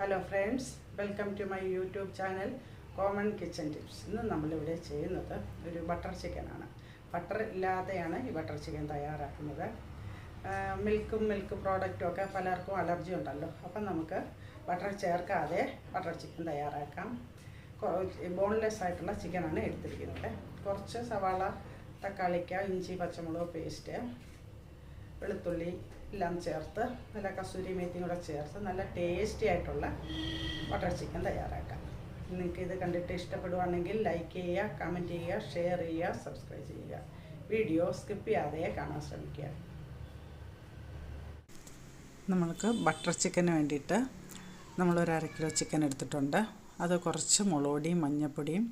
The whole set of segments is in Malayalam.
Hello friends welcome to my YouTube channel common kitchen tips ഇന്ന് നമ്മളിവിടെ ചെയ്യുന്നത് ഒരു ബട്ടർ ചിക്കനാണ് ബട്ടർ ഇല്ലാതെയാണ് ഈ ബട്ടർ ചിക്കൻ തയ്യാറാക്കുന്നത്. മിൽക്കും മിൽക്ക് പ്രോഡക്റ്റും ഒക്കെ പലർക്കും അലർജി ഉണ്ടല്ലോ. അപ്പം നമുക്ക് ബട്ടർ ചേർക്കാതെ ബട്ടർ ചിക്കൻ തയ്യാറാക്കാം. ബോൺലെസ് ആയിട്ടുള്ള ചിക്കനാണ് എടുത്തിരിക്കുന്നത്. കുറച്ച് സവാള തക്കാളിക്ക ഇഞ്ചി പച്ചമുളക് പേസ്റ്റ് വെളുത്തുള്ളി എല്ലാം ചേർത്ത് നല്ല കസൂരി മേത്തിയും കൂടെ ചേർത്ത് നല്ല ടേസ്റ്റി ആയിട്ടുള്ള ബട്ടർ ചിക്കൻ തയ്യാറാക്കാം. നിങ്ങൾക്ക് ഇത് കണ്ടിട്ട് ഇഷ്ടപ്പെടുവാണെങ്കിൽ ലൈക്ക് ചെയ്യുക കമന്റ് ചെയ്യുക ഷെയർ ചെയ്യുക സബ്സ്ക്രൈബ് ചെയ്യുക. വീഡിയോ സ്കിപ്പ് ചെയ്യാതെ കാണാൻ ശ്രമിക്കുക. നമ്മൾക്ക് ബട്ടർ ചിക്കന് വേണ്ടിയിട്ട് നമ്മളൊരു അര കിലോ ചിക്കൻ എടുത്തിട്ടുണ്ട്. അത് കുറച്ച് മുളകുപൊടിയും മഞ്ഞൾപ്പൊടിയും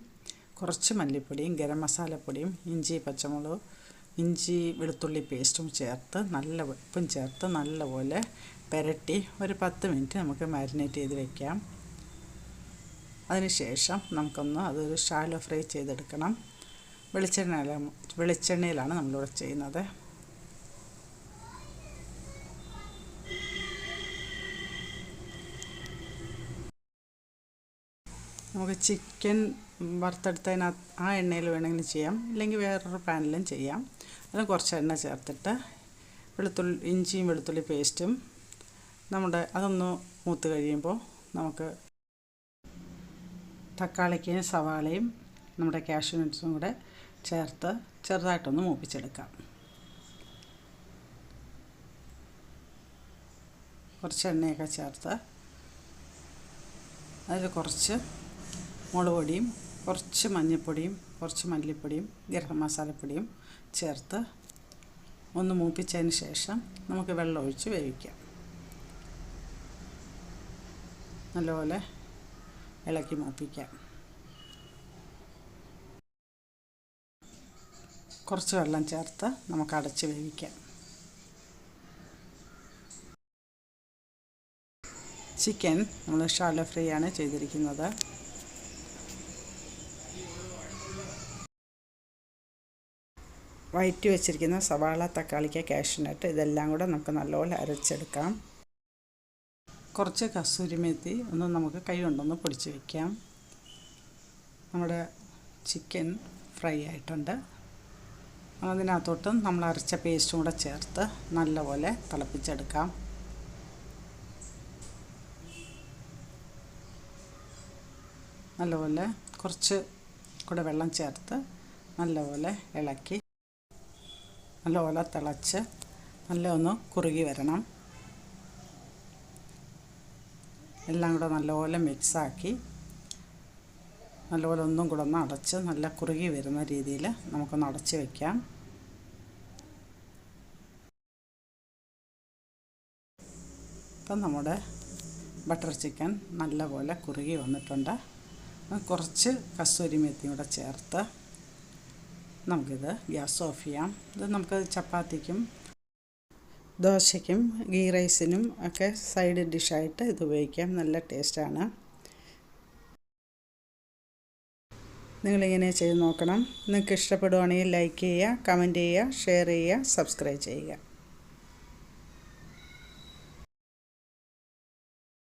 കുറച്ച് മല്ലിപ്പൊടിയും ഗരം മസാലപ്പൊടിയും ഇഞ്ചി പച്ചമുളക് ഇഞ്ചി വെളുത്തുള്ളി പേസ്റ്റും ചേർത്ത് നല്ല ഉപ്പും ചേർത്ത് നല്ലപോലെ പുരട്ടി ഒരു പത്ത് മിനിറ്റ് നമുക്ക് മാരിനേറ്റ് ചെയ്ത് വയ്ക്കാം അതിനുശേഷം നമുക്കൊന്ന് അതൊരു ഷാലോ ഫ്രൈ ചെയ്തെടുക്കണം. വെളിച്ചെണ്ണയില വെളിച്ചെണ്ണയിലാണ് നമ്മളിവിടെ ചെയ്യുന്നത്. നമുക്ക് ചിക്കൻ വറുത്തെടുത്തതിനകത്ത് ആ എണ്ണയിൽ വേണമെങ്കിൽ ചെയ്യാം. ഇല്ലെങ്കിൽ വേറൊരു പാനിലും ചെയ്യാം. അതിന് കുറച്ച് എണ്ണ ചേർത്തിട്ട് വെളുത്തുള്ളി ഇഞ്ചിയും വെളുത്തുള്ളി പേസ്റ്റും നമ്മുടെ അതൊന്ന് മൂത്ത് കഴിയുമ്പോൾ നമുക്ക് തക്കാളിക്കയും സവാളയും നമ്മുടെ കാഷ്യൂനട്ട്സും കൂടെ ചേർത്ത് ചെറുതായിട്ടൊന്ന് മൂപ്പിച്ചെടുക്കാം. കുറച്ച് എണ്ണയൊക്കെ ചേർത്ത് അതിൽ കുറച്ച് മുളക് പൊടിയും കുറച്ച് മഞ്ഞൾപ്പൊടിയും കുറച്ച് മല്ലിപ്പൊടിയും ഗരം മസാലപ്പൊടിയും ചേർത്ത് ഒന്ന് മൂപ്പിച്ചതിന് ശേഷം നമുക്ക് വെള്ളം ഒഴിച്ച് വേവിക്കാം. നല്ലപോലെ ഇളക്കി മൂപ്പിക്കാം. കുറച്ച് വെള്ളം ചേർത്ത് നമുക്ക് അടച്ച് വേവിക്കാം. ചിക്കൻ നമ്മൾ ഷാലോ ഫ്രൈ ആണ് ചെയ്തിരിക്കുന്നത്. വയറ്റി വെച്ചിരിക്കുന്ന സവാള തക്കാളിക്ക കാഷ്യനട്ട് ഇതെല്ലാം കൂടെ നമുക്ക് നല്ലപോലെ അരച്ചെടുക്കാം. കുറച്ച് കസൂരിമെത്തി ഒന്ന് നമുക്ക് കൈ കൊണ്ടൊന്ന് പൊടിച്ച് വയ്ക്കാം നമ്മുടെ ചിക്കൻ ഫ്രൈ ആയിട്ടുണ്ട്. അതിനകത്തോട്ട് നമ്മൾ അരച്ച പേസ്റ്റും കൂടെ ചേർത്ത് നല്ലപോലെ തിളപ്പിച്ചെടുക്കാം. നല്ലപോലെ കുറച്ച് കൂടെ വെള്ളം ചേർത്ത് നല്ലപോലെ ഇളക്കി നല്ലപോലെ തിളച്ച് നല്ല ഒന്ന് കുറുകി വരണം. എല്ലാം കൂടെ നല്ലപോലെ മിക്സാക്കി നല്ലപോലെ ഒന്നും കൂടെ ഒന്ന് അടച്ച് നല്ല കുറുകി വരുന്ന രീതിയിൽ നമുക്കൊന്ന് അടച്ച് വയ്ക്കാം ഇപ്പം നമ്മുടെ ബട്ടർ ചിക്കൻ നല്ലപോലെ കുറുകി വന്നിട്ടുണ്ട്. കുറച്ച് കസ്തൂരി മെത്തിയും കൂടെ ചേർത്ത് നമുക്കിത് ഗ്യാസ് ഓഫ് ചെയ്യാം. ഇത് നമുക്ക് ചപ്പാത്തിക്കും ദോശയ്ക്കും ഗീ റൈസിനും ഒക്കെ സൈഡ് ഡിഷായിട്ട് ഇത് ഉപയോഗിക്കാം. നല്ല ടേസ്റ്റാണ്. നിങ്ങളിങ്ങനെ ചെയ്ത് നോക്കണം. നിങ്ങൾക്ക് ഇഷ്ടപ്പെടുവാണെങ്കിൽ ലൈക്ക് ചെയ്യുക കമന്റ് ചെയ്യുക ഷെയർ ചെയ്യുക സബ്സ്ക്രൈബ് ചെയ്യുക.